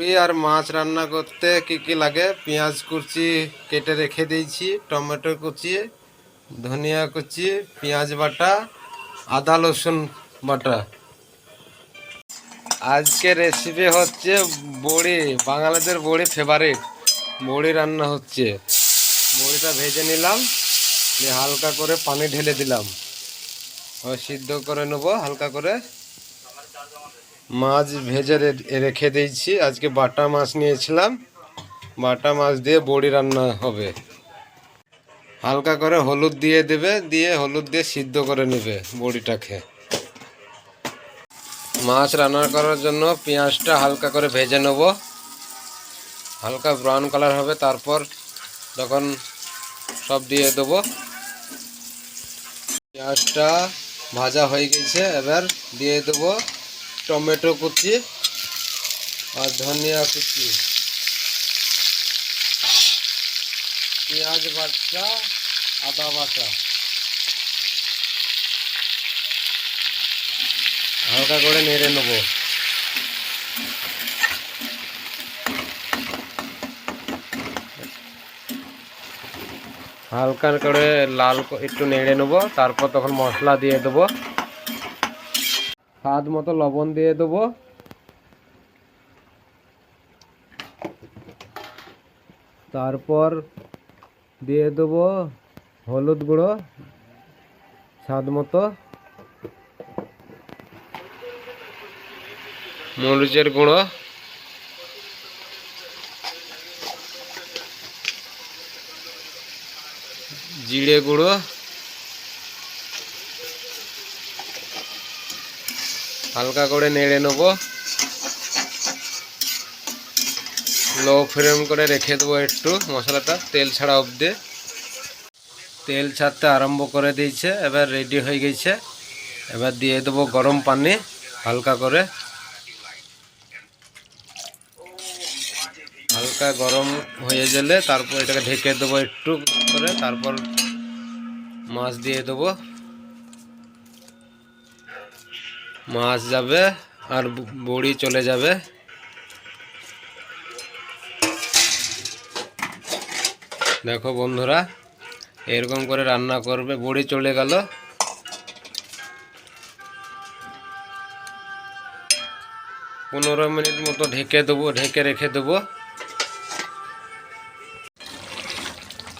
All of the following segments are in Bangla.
বড়ি আর মাছ রান্না করতে কি কি লাগে? পেঁয়াজ কুচি কেটে রেখে দিয়েছি, টমেটো কুচি, ধনিয়া কুচি, পেঁয়াজ বাটা, আদা রসুন বাটা। আজকে রেসিপি হচ্ছে বড়ি বাঙালিদের বড়ি ফেভারিট বড়ি রান্না হচ্ছে। বড়িটা ভেজে নিলাম, দিয়ে হালকা করে পানি ঢেলে দিলাম। সিদ্ধ করে নেব, হালকা করে। মাছ ভেজে রেখে দিয়েছি। আজকে বাটা মাছ নিয়েছিলাম। বাটা মাছ দিয়ে বড়ি রান্না হবে। হালকা করে হলুদ দিয়ে দেবে, দিয়ে হলুদ দিয়ে সিদ্ধ করে নেবে বড়িটাকে। মাছ রান্না করার জন্য পেঁয়াজটা হালকা করে ভেজে নেব। হালকা ব্রাউন কালার হবে, তারপর তখন সব দিয়ে দেবো। পেঁয়াজটা ভাজা হয়ে গেছে, এবার দিয়ে দেবো টমেটো কুচি আর ধনিয়া কুচি। পেঁয়াজ বাটা, আদা বাটা। হালকা করে নেড়ে নেব। হালকা করে লাল একটু নেড়ে নেব, তারপর তখন মশলা দিয়ে দেবো। স্বাদ মতো লবণ দিয়ে দেবো। তারপর দিয়ে দেবো হলুদ গুঁড়ো স্বাদ মতো। মরিচের গুঁড়ো। জিরে গুঁড়ো। হালকা করে নেড়ে নেব। লো ফ্লেম করে রেখে দেবো একটু মশলাটা, তেল ছাড়া অবধি। তেল ছাড়তে আরম্ভ করে দিয়েছে, এবার রেডি হয়ে গেছে। এবার দিয়ে দেবো গরম পানি, হালকা করে। হালকা গরম হয়ে গেলে তারপর এটাকে ঢেকে দেবো একটু করে, তারপর মাছ দিয়ে দেবো। মাছ যাবে আর বড়ি চলে যাবে। দেখো বন্ধুরা, এরকম করে রান্না করবে, বড়ি চলে গেল। পনেরো মিনিট মতো ঢেকে দেবো, ঢেকে রেখে দেবো।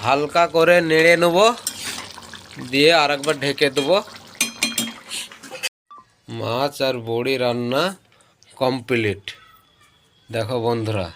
হালকা করে নেড়ে নেব, দিয়ে আরেকবার ঢেকে দেবো। মাছ আর বড়ি রান্না কমপ্লিট দেখো বন্ধুরা।